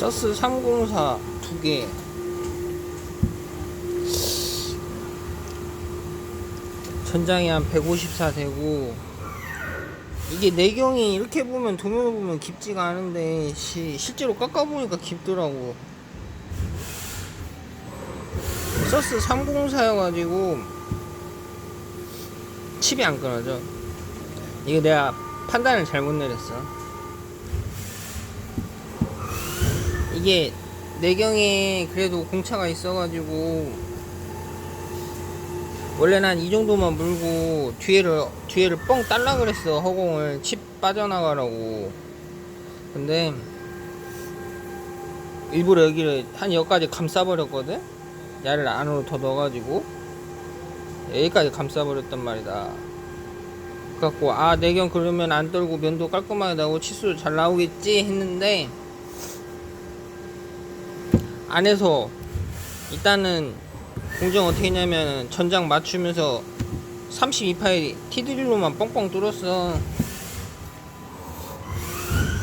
서스 304 두 개. 전장이 한 154 되고 이게 내경이 이렇게 보면 도면을 보면 깊지가 않은데 시, 실제로 깎아보니까 깊더라고. 서스 304여가지고 칩이 안 끊어져. 이거 내가 판단을 잘못 내렸어 이게 내경에 그래도 공차가 있어가지고 원래는 한 이 정도만 물고 뒤에를 뒤에를 뻥 딸라 그랬어. 허공을 칩 빠져나가라고. 근데 일부러 여기를 한 여기까지 감싸버렸거든? 야를 안으로 더 넣어가지고. 여기까지 감싸버렸단 말이다. 그래갖고 아 내경 그러면 안 떨고 면도 깔끔하게 나오고 치수 잘 나오겠지 했는데 안에서 일단은 공정 어떻게 했냐면 전장 맞추면서 32파일 티드릴로만 뻥뻥 뚫었어.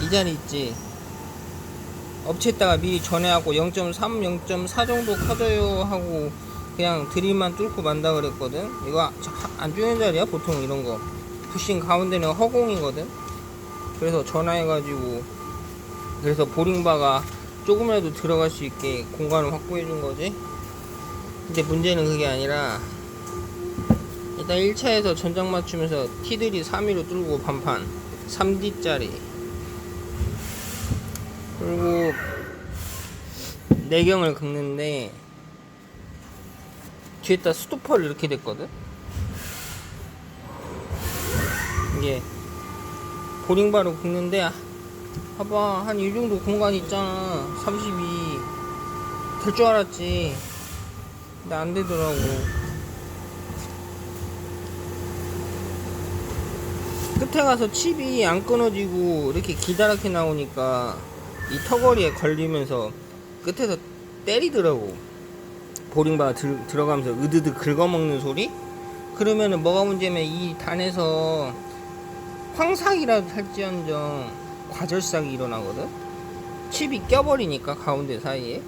이 자리 있지? 업체에다가 미리 전해하고 0.3, 0.4 정도 커져요 하고 그냥 드릴만 뚫고 만다 그랬거든. 이거 안 주는 자리야 보통 이런 거. 부싱 가운데는 허공이거든. 그래서 전화해가지고 그래서 보링바가 조금이라도 들어갈 수 있게 공간을 확보해 준 거지. 근데 문제는 그게 아니라 일단 1차에서 전장 맞추면서 T들이 3위로 뚫고 반판 3D짜리. 그리고 내경을 긁는데 뒤에다 스토퍼를 이렇게 됐거든? 이게 보링바로 긁는데 아, 봐봐 한 이 정도 공간 있잖아 32 될 줄 알았지 근데 안 되더라고. 끝에 가서 칩이 안 끊어지고 이렇게 기다랗게 나오니까 이 턱걸이에 걸리면서 끝에서 때리더라고. 보링바가 들, 들어가면서 으드드 긁어먹는 소리? 그러면은 뭐가 문제면 이 단에서 황삭이라도 할지언정 과절삭이 일어나거든? 칩이 껴버리니까 가운데 사이에.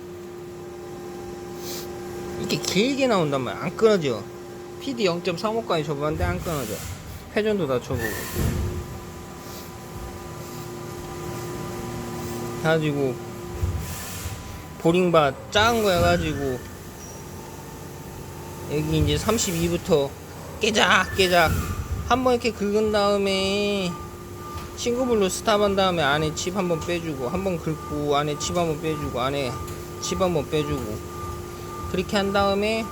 이렇게 길게 나온단 말이야. 안 끊어져. PD 0.35까지 접었는데 안 끊어져. 회전도 낮춰보고. 해가지고 보링바 작은 거 해가지고 여기 이제 32부터 깨작 깨작. 한번 이렇게 긁은 다음에 친구불로 스탑한 다음에 안에 칩 한번 빼주고 한번 긁고 안에 칩 한번 빼주고 안에 칩 한번 빼주고. 그렇게 한 다음에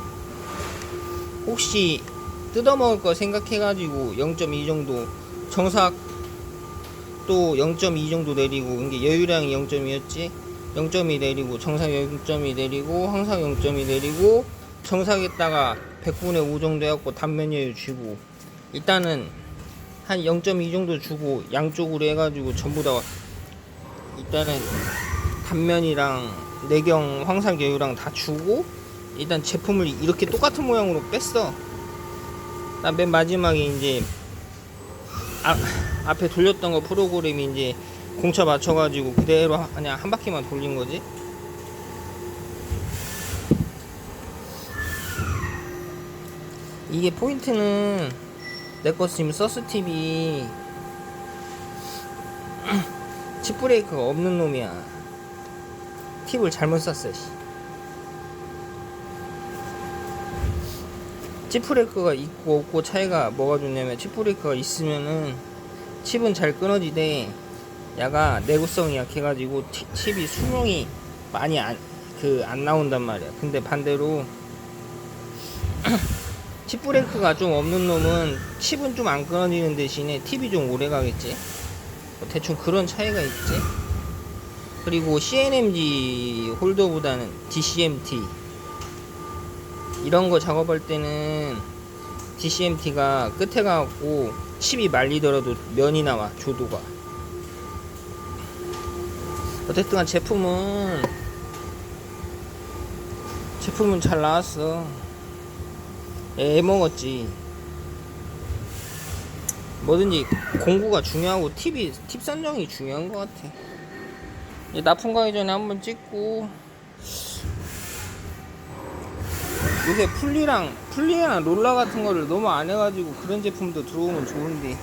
혹시 뜯어먹을 거 생각해가지고 0.2 정도 정삭 또 0.2 정도 내리고 이게 여유량이 0.2였지? 0.2 내리고 정삭 0.2 내리고 항상 0.2 내리고 정삭에다가 100분의 5 정도 해갖고 단면 여유 주고. 일단은 한 0.2 정도 주고 양쪽으로 해가지고 전부 다 일단은 단면이랑 내경 황삭 여유랑 다 주고 일단 제품을 이렇게 똑같은 모양으로 뺐어. 나맨 마지막에 이제 아, 앞에 돌렸던 거 프로그램이 이제 공차 맞춰가지고 그대로 하- 그냥 한 바퀴만 돌린 거지. 이게 포인트는 내거 지금 서스 TV 칩 브레이크가 없는 놈이야. 팁을 잘못 쐈어. 씨. 칩브레이크가 있고 없고 차이가 뭐가 좋냐면 칩브레이크가 있으면은 칩은 잘 끊어지되 야가 내구성이 약해가지고 티- 칩이 수명이 많이 안 그 안 나온단 말이야. 근데 반대로 칩 브레이크가 좀 없는 놈은 칩은 좀 안 끊어지는 대신에 팁이 좀 오래 가겠지. 뭐 대충 그런 차이가 있지. 그리고 CNMG 홀더보다는 DCMT 이런 거 작업할 때는 DCMT가 끝에 가고 칩이 말리더라도 면이 나와 조도가 어쨌든 간 제품은 제품은 잘 나왔어 애 먹었지. 뭐든지 공구가 중요하고 팁이 팁 선정이 중요한 것 같아. 납품 가기 전에 한번 찍고. 요새 풀리랑 풀리랑 롤라 같은 거를 너무 안 해가지고 그런 제품도 들어오면 좋은데